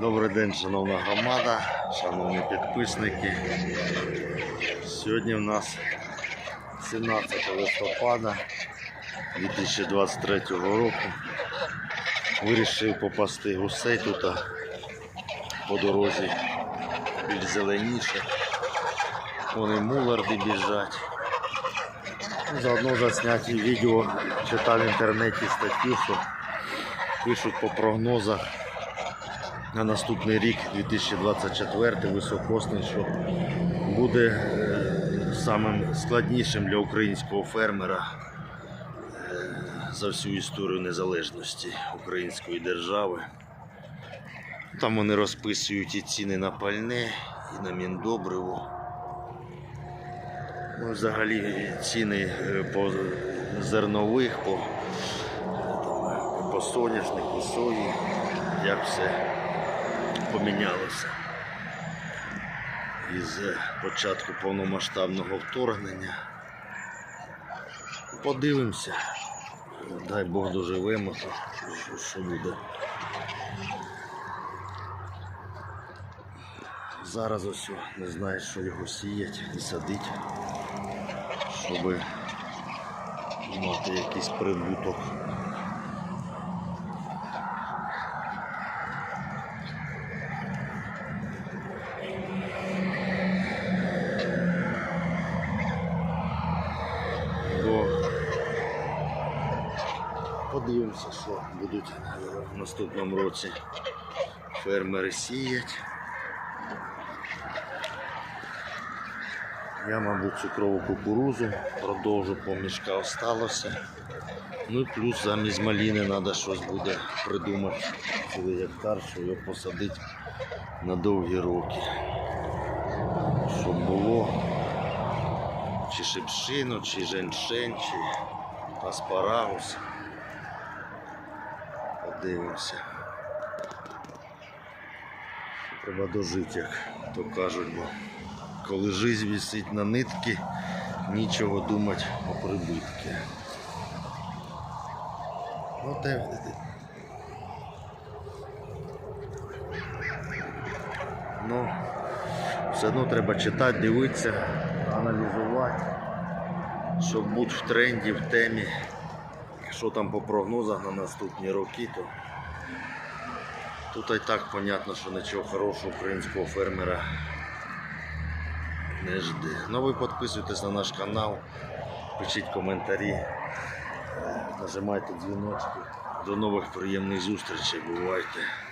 Добрий день, шановна громада, шановні підписники. Сьогодні в нас 17 листопада 2023 року. Вирішив попасти гусей тут по дорозі більш зеленіше. Вони муларди біжать. Ну, Заодно засняті відео читав в інтернеті статтю, що пишуть по прогнозах на наступний рік, 2024, високосний, що буде е, самим складнішим для українського фермера е, за всю історію незалежності української держави. Там вони розписують і ціни на пальне, і на міндобриво. Ну, взагалі ціни е, по зернових, по, по соняшнику, сої, як все помінялося. Із е, початку повномасштабного вторгнення. Подивимося. Дай Бог доживемо, що, що буде. Зараз ось не знаю, що його сіять і садить, щоб мати якийсь прибуток. Бо подивимося, що будуть в наступному році фермери сіять. Я, мабуть, цукрову кукурузу продовжу, по мішка осталося. Ну і плюс замість маліни треба щось буде придумати. Цілий гектар, що його посадити на довгі роки. Щоб було чи шипшину, чи женьшень, чи аспарагус. Подивимося. Треба дожити, як то кажуть, бо коли жизнь висить на нитки, нічого думати про прибитки. Ну, те, ну, все одно треба читати, дивитися, аналізувати, щоб бути в тренді, в темі. Що там по прогнозах на наступні роки, то тут і так понятно, що нічого хорошого українського фермера не жде. Ну ви підписуйтесь на наш канал, пишіть коментарі, е, нажимайте дзвіночки. До нових приємних зустрічей. Бувайте.